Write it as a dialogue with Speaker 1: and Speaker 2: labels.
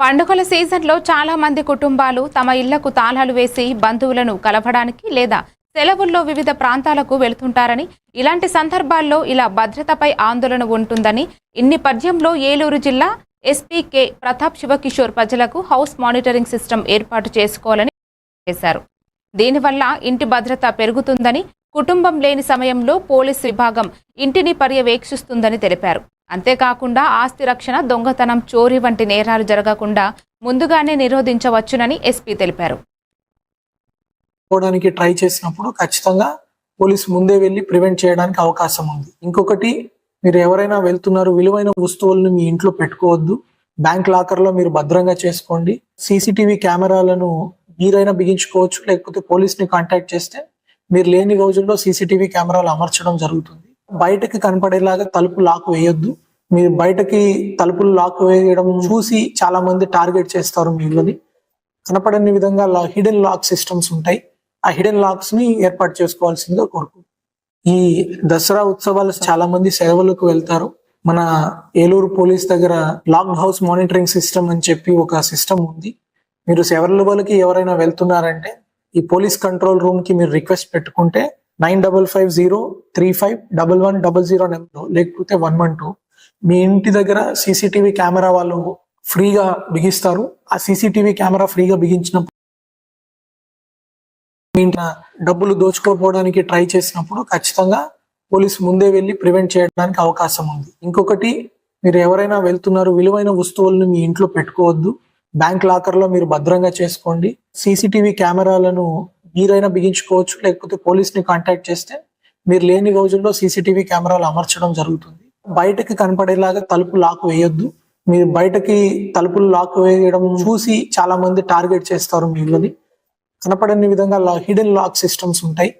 Speaker 1: పండుగల సీజన్లో చాలా మంది కుటుంబాలు తమ ఇళ్ళకు తాళాలు వేసి బంధువులను కలవడానికి లేదా సెలవుల్లో వివిధ ప్రాంతాలకు వెళుతుంటారని ఇలాంటి సందర్భాల్లో ఇలా భద్రతపై ఆందోళన ఉంటుందని ఇన్ని పద్యంలో ఏలూరు జిల్లా ఎస్పీ కె ప్రతాప్ శివకిషోర్ ప్రజలకు హౌస్ మానిటరింగ్ సిస్టమ్ ఏర్పాటు చేసుకోవాలని చేశారు. దీనివల్ల ఇంటి భద్రత పెరుగుతుందని కుటుంబం లేని సమయంలో పోలీస్ విభాగం ఇంటిని పర్యవేక్షిస్తుందని తెలిపారు. అంతేకాకుండా ఆస్తి రక్షణ దొంగతనం చోరీ వంటి నేరాలు జరగకుండా ముందుగానే నిరోధించవచ్చునని ఎస్పీ తెలిపారు.
Speaker 2: పోవడానికి ట్రై చేసినప్పుడు ఖచ్చితంగా పోలీస్ ముందే వెళ్ళి ప్రివెంట్ చేయడానికి అవకాశం ఉంది. ఇంకొకటి మీరు ఎవరైనా వెళ్తున్నారు విలువైన వస్తువులను మీ ఇంట్లో పెట్టుకోవద్దు. బ్యాంక్ లాకర్లో మీరు భద్రంగా చేసుకోండి. సీసీటీవీ కెమెరాలను మీరైనా బిగించుకోవచ్చు లేకపోతే పోలీస్ని కాంటాక్ట్ చేస్తే మీరు లేని రోజుల్లో సీసీటీవీ కెమెరాలు అమర్చడం జరుగుతుంది. బయటకి కనపడేలాగా తలుపు లాక్ వేయొద్దు. మీరు బయటకి తలుపులు లాక్ వేయడం చూసి చాలా మంది టార్గెట్ చేస్తారు మీ ఇళ్ళని కనపడని విధంగా హిడెన్ లాక్ సిస్టమ్స్ ఉంటాయి. ఆ హిడెన్ లాక్స్ని ఏర్పాటు చేసుకోవాల్సిందిగా కోరుకు ఈ దసరా ఉత్సవాలు చాలా మంది సెలవులకు వెళ్తారు. మన ఏలూరు పోలీస్ దగ్గర లాక్ హౌస్ మానిటరింగ్ సిస్టమ్ అని చెప్పి ఒక సిస్టమ్ ఉంది. మీరు సెలవులకి ఎవరైనా వెళ్తున్నారంటే ఈ పోలీస్ కంట్రోల్ రూమ్కి మీరు రిక్వెస్ట్ పెట్టుకుంటే nine double five zero three five double one double zero number లేకపోతే వన్ వన్ టూ మీ ఇంటి దగ్గర సీసీటీవీ కెమెరా వాళ్ళు ఫ్రీగా బిగిస్తారు. ఆ సీసీటీవీ కెమెరా ఫ్రీగా బిగించినప్పుడు మీ ఇంట్లో డబ్బులు దోచుకోపోవడానికి ట్రై చేసినప్పుడు ఖచ్చితంగా పోలీస్ ముందే వెళ్ళి ప్రివెంట్ చేయడానికి అవకాశం ఉంది. ఇంకొకటి మీరు ఎవరైనా వెళ్తున్నారు విలువైన వస్తువులను మీ ఇంట్లో పెట్టుకోవద్దు. బ్యాంక్ లాకర్లో మీరు భద్రంగా చేసుకోండి. సీసీటీవీ కెమెరాలను మీరైనా బిగించుకోవచ్చు లేకపోతే పోలీస్ని కాంటాక్ట్ చేస్తే మీరు లేని రోజుల్లో సీసీటీవీ కెమెరాలు అమర్చడం జరుగుతుంది. బయటకి కనపడేలాగా తలుపు లాక్ వేయొద్దు. మీరు బయటకి తలుపులు లాక్ వేయడం చూసి చాలా మంది టార్గెట్ చేస్తారు మీ కనపడని విధంగా హిడెన్ లాక్ సిస్టమ్స్ ఉంటాయి.